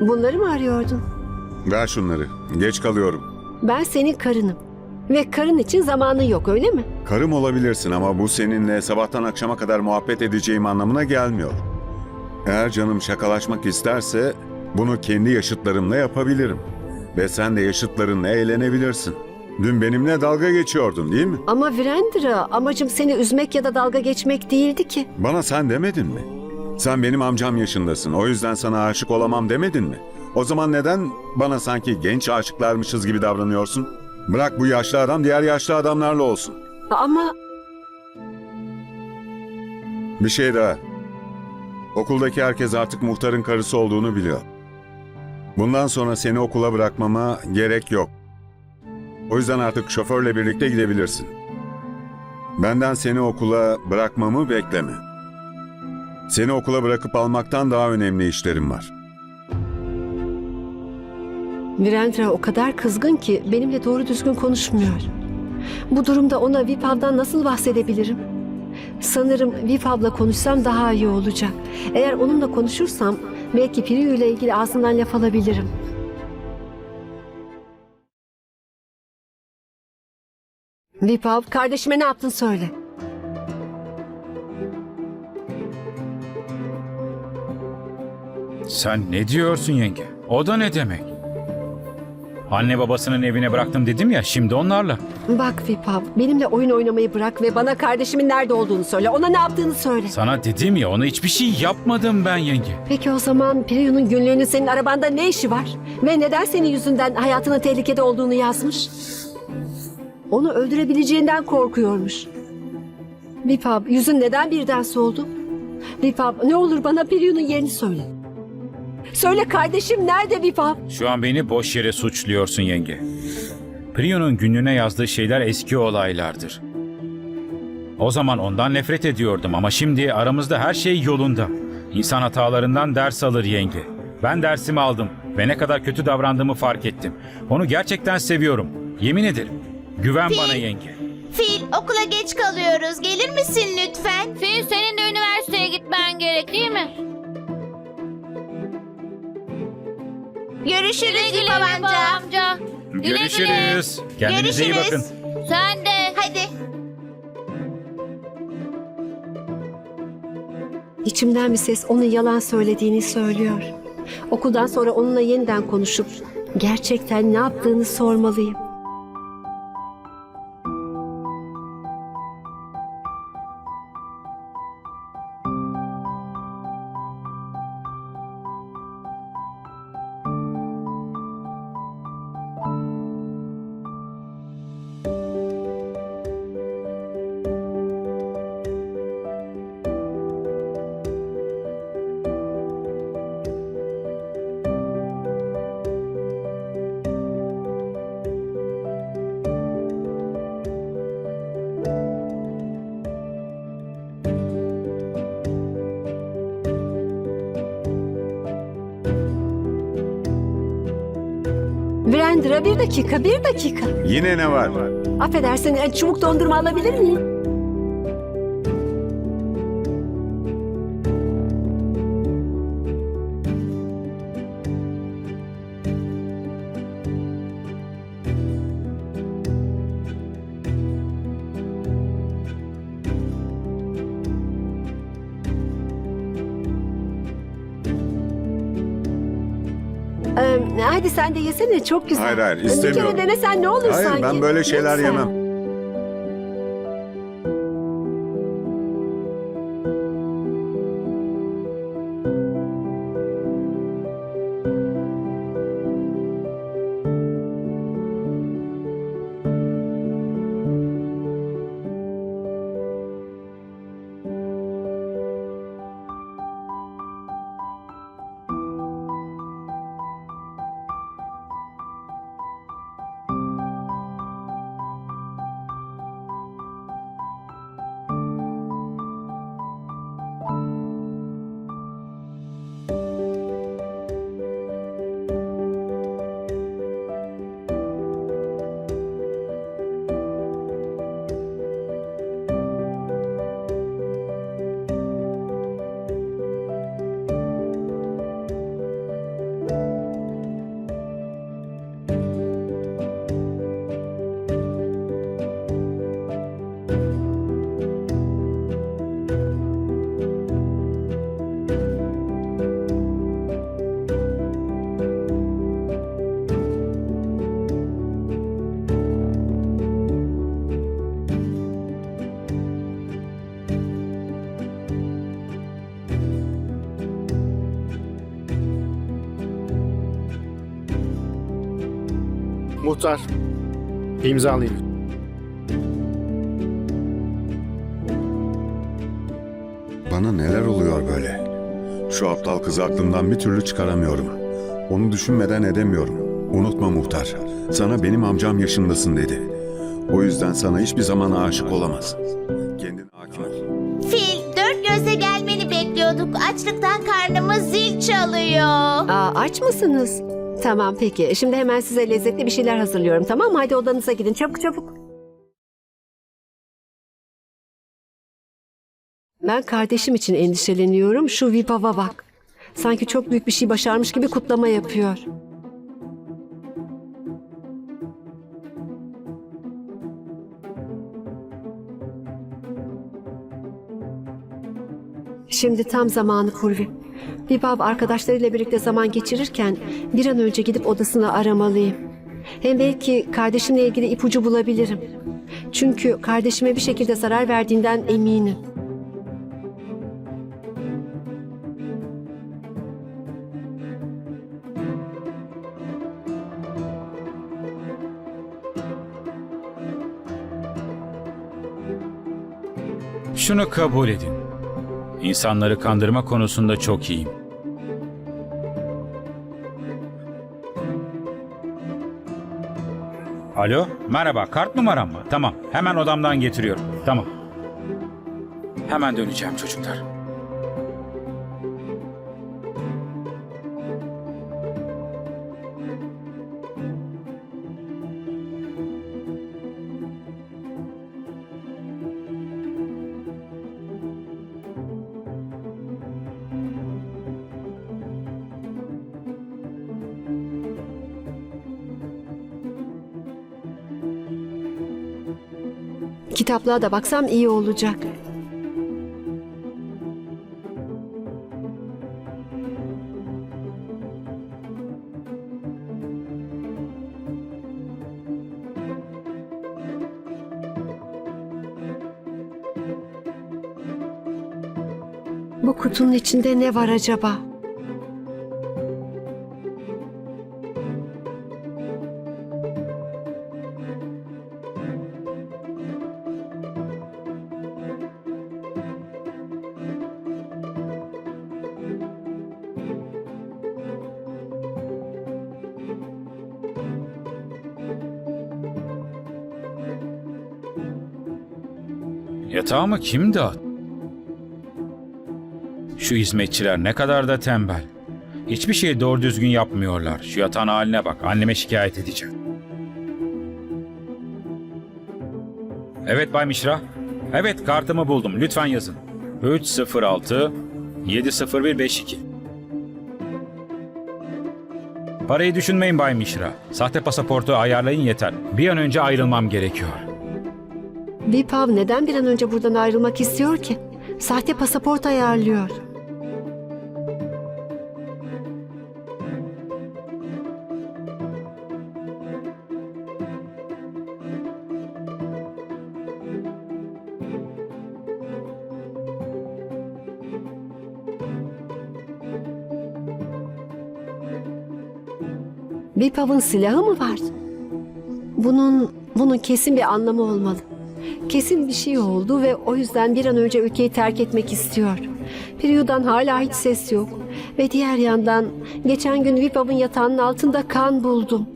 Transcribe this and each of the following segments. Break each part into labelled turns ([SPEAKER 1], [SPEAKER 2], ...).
[SPEAKER 1] Bunları mı arıyordun?
[SPEAKER 2] Ver şunları. Geç kalıyorum.
[SPEAKER 1] Ben senin karınım. Ve karın için zamanın yok öyle mi?
[SPEAKER 2] Karım olabilirsin ama bu seninle sabahtan akşama kadar muhabbet edeceğim anlamına gelmiyor. Eğer canım şakalaşmak isterse bunu kendi yaşıtlarımla yapabilirim. Ve sen de yaşıtlarınla eğlenebilirsin. Dün benimle dalga geçiyordun değil mi?
[SPEAKER 1] Ama Virendra amacım seni üzmek ya da dalga geçmek değildi ki.
[SPEAKER 2] Bana sen demedin mi? Sen benim amcam yaşındasın. O yüzden sana aşık olamam demedin mi? O zaman neden bana sanki genç aşıklarmışız gibi davranıyorsun? Bırak bu yaşlı adam diğer yaşlı adamlarla olsun.
[SPEAKER 1] Ama
[SPEAKER 2] Bir şey daha. Okuldaki herkes artık muhtarın karısı olduğunu biliyor. Bundan sonra seni okula bırakmama gerek yok. O yüzden artık şoförle birlikte gidebilirsin. Benden seni okula bırakmamı bekleme. Seni okula bırakıp almaktan daha önemli işlerim var.
[SPEAKER 1] Virendra o kadar kızgın ki benimle doğru düzgün konuşmuyor. Bu durumda ona Vipav'dan nasıl bahsedebilirim? Sanırım Vipav'la konuşsam daha iyi olacak. Eğer onunla konuşursam belki Priyu ile ilgili ağzından laf alabilirim. Vipav, kardeşime ne yaptın söyle.
[SPEAKER 3] Sen ne diyorsun yenge? O da ne demek? Anne babasının evine bıraktım dedim ya şimdi onlarla.
[SPEAKER 1] Bak Vipav, benimle oyun oynamayı bırak ve bana kardeşimin nerede olduğunu söyle. Ona ne yaptığını söyle.
[SPEAKER 3] Sana dedim ya ona hiçbir şey yapmadım ben yenge.
[SPEAKER 1] Peki o zaman Priyu'nun günlüğünün senin arabanda ne işi var? Ve neden senin yüzünden hayatının tehlikede olduğunu yazmış? Onu öldürebileceğinden korkuyormuş. Vipav, yüzün neden birden soldu? Vipav, ne olur bana Priyu'nun yerini söyle. Söyle kardeşim nerede Vipav?
[SPEAKER 3] Şu an beni boş yere suçluyorsun yenge. Prio'nun günlüğüne yazdığı şeyler eski olaylardır. O zaman ondan nefret ediyordum ama şimdi aramızda her şey yolunda. İnsan hatalarından ders alır yenge. Ben dersimi aldım ve ne kadar kötü davrandığımı fark ettim. Onu gerçekten seviyorum. Yemin ederim. Güven bana yenge.
[SPEAKER 4] Fil okula geç kalıyoruz. Gelir misin lütfen?
[SPEAKER 5] Fil senin de üniversiteye gitmen gerek değil mi?
[SPEAKER 4] Görüşürüz
[SPEAKER 5] Güle
[SPEAKER 4] amca.
[SPEAKER 5] amca. Güle güle.
[SPEAKER 3] Görüşürüz. Kendinize iyi
[SPEAKER 4] Görüşürüz.
[SPEAKER 3] bakın.
[SPEAKER 5] Sen de.
[SPEAKER 4] Hadi.
[SPEAKER 1] İçimden bir ses onun yalan söylediğini söylüyor. Okuldan sonra onunla yeniden konuşup gerçekten ne yaptığını sormalıyım. Virendra bir dakika, bir dakika.
[SPEAKER 2] Yine ne var?
[SPEAKER 1] Affedersin, e, çubuk dondurma alabilir miyim? Ee, hadi sen de yesene çok güzel.
[SPEAKER 2] Hayır, hayır,
[SPEAKER 1] Bir
[SPEAKER 2] istemiyorum.
[SPEAKER 1] kere denesen ne olur
[SPEAKER 2] Hayır
[SPEAKER 1] sanki.
[SPEAKER 2] ben böyle şeyler
[SPEAKER 1] Lütfen.
[SPEAKER 2] yemem.
[SPEAKER 6] Muhtar, imzalayın.
[SPEAKER 2] Bana neler oluyor böyle? Şu aptal kızı aklımdan bir türlü çıkaramıyorum. Onu düşünmeden edemiyorum. Unutma muhtar. Sana benim amcam yaşındasın dedi. O yüzden sana hiçbir zaman aşık olamaz. Kendine hakim ol.
[SPEAKER 4] Fil, dört gözle gelmeni bekliyorduk. Açlıktan karnımız zil çalıyor.
[SPEAKER 1] Aa, aç mısınız? Tamam peki. Şimdi hemen size lezzetli bir şeyler hazırlıyorum tamam mı? Hadi odanıza gidin çabuk çabuk. Ben kardeşim için endişeleniyorum. Şu Vipav'a bak. Sanki çok büyük bir şey başarmış gibi kutlama yapıyor. Şimdi tam zamanı Purvi. Vipav arkadaşlarıyla birlikte zaman geçirirken bir an önce gidip odasını aramalıyım. Hem belki kardeşimle ilgili ipucu bulabilirim. Çünkü kardeşime bir şekilde zarar verdiğinden eminim.
[SPEAKER 3] Şunu kabul edin. İnsanları kandırma konusunda çok iyiyim. Alo, merhaba. Kart numaram mı? Tamam, hemen odamdan getiriyorum. Tamam. Hemen döneceğim çocuklar.
[SPEAKER 1] Kitaplığa da baksam iyi olacak. Bu kutunun içinde ne var acaba?
[SPEAKER 3] Yatağımı kim dağıttı? Şu hizmetçiler ne kadar da tembel. Hiçbir şeyi doğru düzgün yapmıyorlar. Şu yatağın haline bak. Anneme şikayet edeceğim. Evet Bay Mişra. Evet kartımı buldum. Lütfen yazın. 306 70152 Parayı düşünmeyin Bay Mişra. Sahte pasaportu ayarlayın yeter. Bir an önce ayrılmam gerekiyor.
[SPEAKER 1] Vipav neden bir an önce buradan ayrılmak istiyor ki? Sahte pasaport ayarlıyor. Vipav'ın silahı mı var? Bunun bunun kesin bir anlamı olmalı. Kesin bir şey oldu ve o yüzden bir an önce ülkeyi terk etmek istiyor. Priyu'dan hala hiç ses yok. Ve diğer yandan geçen gün Vipav'ın yatağının altında kan buldum.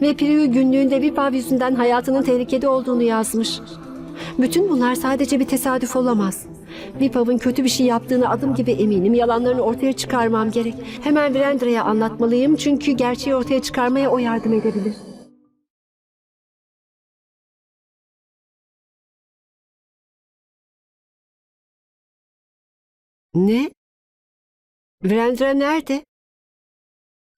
[SPEAKER 1] Ve Priyu günlüğünde Vipav yüzünden hayatının tehlikede olduğunu yazmış. Bütün bunlar sadece bir tesadüf olamaz. Vipav'ın kötü bir şey yaptığını adım gibi eminim. Yalanlarını ortaya çıkarmam gerek. Hemen Virendra'ya anlatmalıyım çünkü gerçeği ortaya çıkarmaya o yardım edebilir. Ne? Virendra nerede?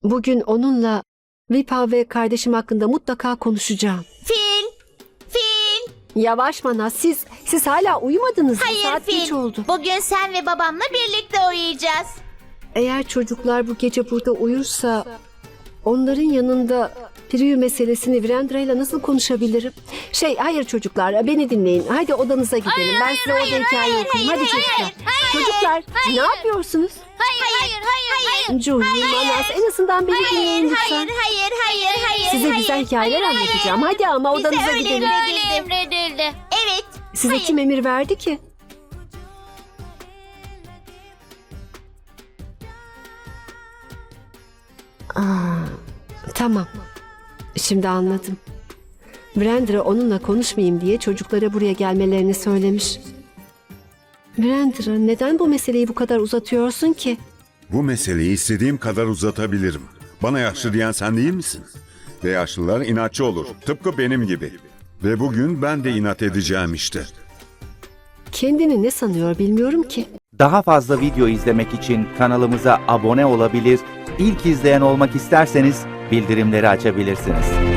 [SPEAKER 1] Bugün onunla Vipa ve kardeşim hakkında mutlaka konuşacağım.
[SPEAKER 4] Fil, fil.
[SPEAKER 1] Yavaş Mana siz siz hala uyumadınız mı?
[SPEAKER 4] Hayır
[SPEAKER 1] Saat
[SPEAKER 4] fil.
[SPEAKER 1] oldu.
[SPEAKER 4] Bugün sen ve babamla birlikte uyuyacağız.
[SPEAKER 1] Eğer çocuklar bu gece burada uyursa onların yanında Priyu meselesini Virendra ile nasıl konuşabilirim? Şey hayır çocuklar beni dinleyin. Hadi odanıza gidelim. ben size orada hikaye okuyayım. Hadi çocuklar. Çocuklar ne yapıyorsunuz?
[SPEAKER 5] Hayır, hayır, hayır, hayır.
[SPEAKER 1] Julie, Manas en azından beni dinleyin
[SPEAKER 4] Hayır,
[SPEAKER 1] lütfen.
[SPEAKER 4] hayır, hayır, hayır, hayır.
[SPEAKER 1] Size
[SPEAKER 4] hayır,
[SPEAKER 1] güzel hikayeler
[SPEAKER 4] hayır,
[SPEAKER 1] anlatacağım.
[SPEAKER 4] hayır.
[SPEAKER 1] Hadi ama
[SPEAKER 4] Bize
[SPEAKER 1] odanıza
[SPEAKER 4] öyle
[SPEAKER 1] gidelim.
[SPEAKER 5] Böyle emredildi.
[SPEAKER 4] Evet.
[SPEAKER 1] Size
[SPEAKER 4] hayır.
[SPEAKER 1] kim emir verdi ki? Aa, tamam. Şimdi anladım. Brandra onunla konuşmayayım diye çocuklara buraya gelmelerini söylemiş. Brandra neden bu meseleyi bu kadar uzatıyorsun ki?
[SPEAKER 2] Bu meseleyi istediğim kadar uzatabilirim. Bana yaşlı diyen sen değil misin? Ve yaşlılar inatçı olur. Tıpkı benim gibi. Ve bugün ben de inat edeceğim işte.
[SPEAKER 1] Kendini ne sanıyor bilmiyorum ki.
[SPEAKER 7] Daha fazla video izlemek için kanalımıza abone olabilir, ilk izleyen olmak isterseniz bildirimleri açabilirsiniz.